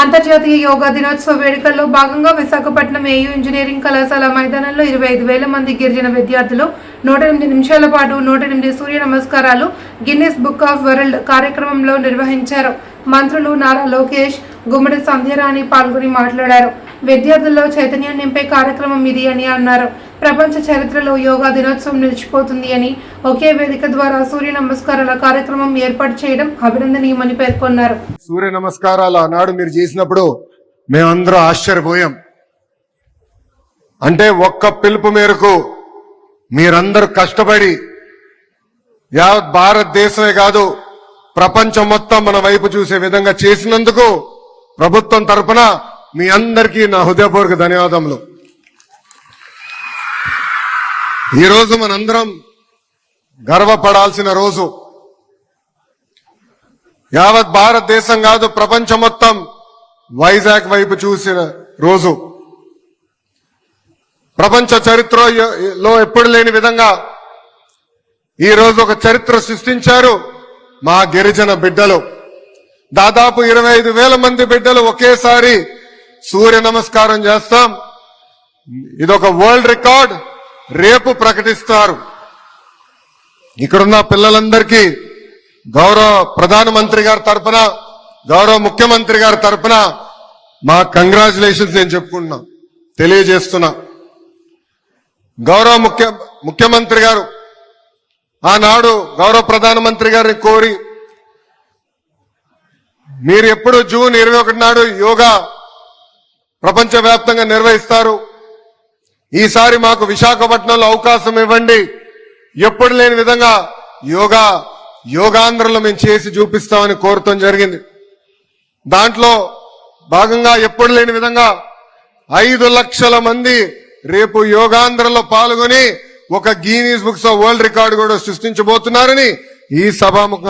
అంతర్జాతీయ యోగా దినోత్సవ వేడుకల్లో భాగంగా విశాఖపట్నం ఏయూ ఇంజనీరింగ్ కళాశాల మైదానంలో ఇరవై ఐదు వేల మంది గిరిజన విద్యార్థులు నూట ఎనిమిది నిమిషాల పాటు నూట ఎనిమిది సూర్య నమస్కారాలు గిన్నిస్ బుక్ ఆఫ్ వరల్డ్ కార్యక్రమంలో నిర్వహించారు. మంత్రులు నారా లోకేష్ గుమ్మడి సంధ్యారాణి పాల్గొని మాట్లాడారు. విద్యార్థుల్లో చైతన్యం నింపే కార్యక్రమం ఇది అని అన్నారు. ప్రపంచ చరిత్రలో యోగా దినోత్సవం నిలిచిపోతుంది అని ఒకే వేదిక ద్వారా సూర్య నమస్కారాల కార్యక్రమం ఏర్పాటు చేయడం అభినందనీయమని పేర్కొన్నారు. సూర్య నమస్కారాలు ఆనాడు మీరు చేసినప్పుడు మేమందరూ ఆశ్చర్యపోయాం. అంటే ఒక్క పిలుపు మేరకు మీరందరూ కష్టపడి యావత్ భారతదేశమే కాదు ప్రపంచం మొత్తం మన వైపు చూసే విధంగా చేసినందుకు ప్రభుత్వం తరపున మీ అందరికీ నా హృదయపూర్వక ధన్యవాదములు. ఈరోజు మనందరం గర్వపడాల్సిన రోజు. యావత్ భారతదేశం కాదు ప్రపంచం మొత్తం వైజాగ్ వైపు చూసిన రోజు. ప్రపంచ చరిత్రలో ఎప్పుడు లేని విధంగా ఈ రోజు ఒక చరిత్ర సృష్టించారు మా గిరిజన బిడ్డలు. దాదాపు ఇరవై ఐదు వేల మంది బిడ్డలు ఒకేసారి సూర్య నమస్కారం చేస్తాం. ఇదొక వరల్డ్ రికార్డ్. రేపు ప్రకటిస్తారు. ఇక్కడున్న పిల్లలందరికీ గౌరవ ప్రధానమంత్రి గారి తరఫున గౌరవ ముఖ్యమంత్రి గారి తరఫున మా కంగ్రాచులేషన్స్ నేను చెప్పుకుంటున్నా తెలియజేస్తున్నా. గౌరవ ముఖ్య ముఖ్యమంత్రి గారు ఆనాడు గౌరవ ప్రధానమంత్రి గారిని కోరి మీరు ఎప్పుడు జూన్ ఇరవై ఒకటి నాడు యోగా ప్రపంచవ్యాప్తంగా నిర్వహిస్తారు. ఈసారి మాకు విశాఖపట్నంలో అవకాశం ఇవ్వండి. ఎప్పుడు లేని విధంగా యోగా యోగాంధ్రలో మేము చేసి చూపిస్తామని కోరటం జరిగింది. దాంట్లో భాగంగా ఎప్పుడు లేని విధంగా ఐదు లక్షల మంది రేపు యోగాంధ్రలో పాల్గొని ఒక Guinness books of world record కూడా సృష్టించబోతున్నారని ఈ సభాముఖం